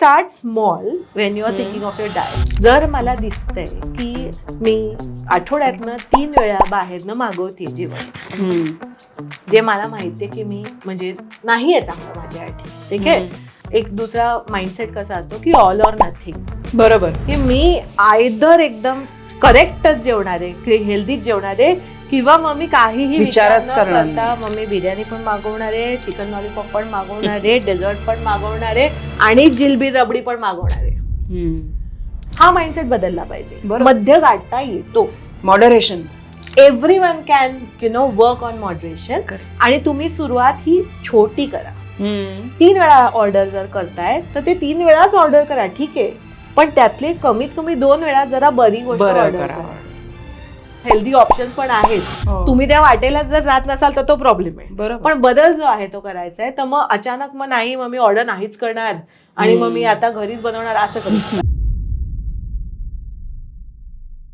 Start small when you are thinking of your diet जर मला दिसतंय की मी आठवड्यातनं तीन वेळा बाहेरनं मागवते जेवण. जे मला माहितीये की मी म्हणजे नाही आहे चांगलं माझ्यासाठी ठीक आहे? एक दुसरा माइंडसेट कसा असतो की ऑल ऑर नथिंग बरोबर. की मी आयदर एकदम करेक्टच जेवणार आहे हेल्दीच जेवणार किंवा मग मी काहीही विचारच करणार मग मी बिर्याणी पण मागवणार आहे चिकन लॉलीपॉप पण मागवणार आहे डेझर्ट पण मागवणार आहे आणि जिलबी रबडी पण मागवणार. हा माइंडसेट बदलला पाहिजे. मध्य गाठता येतो moderation everyone can you know work on moderation. आणि तुम्ही सुरुवात ही छोटी करा. तीन वेळा ऑर्डर जर करताय तर ते तीन वेळाच ऑर्डर करा ठीक आहे पण त्यातले कमीत कमी दोन वेळा जरा बरी गोष्ट बरं. करा. हेल्दी ऑप्शन पण आहेत. हो. तुम्ही त्या वाटेला जर जात नसाल तर तो प्रॉब्लेम आहे. बरोबर. पण बदल जो आहे तो करायचा आहे तर मग अचानक मग नाही मग मी ऑर्डर नाहीच करणार. आणि मग मी आता घरीच बनवणार असं करू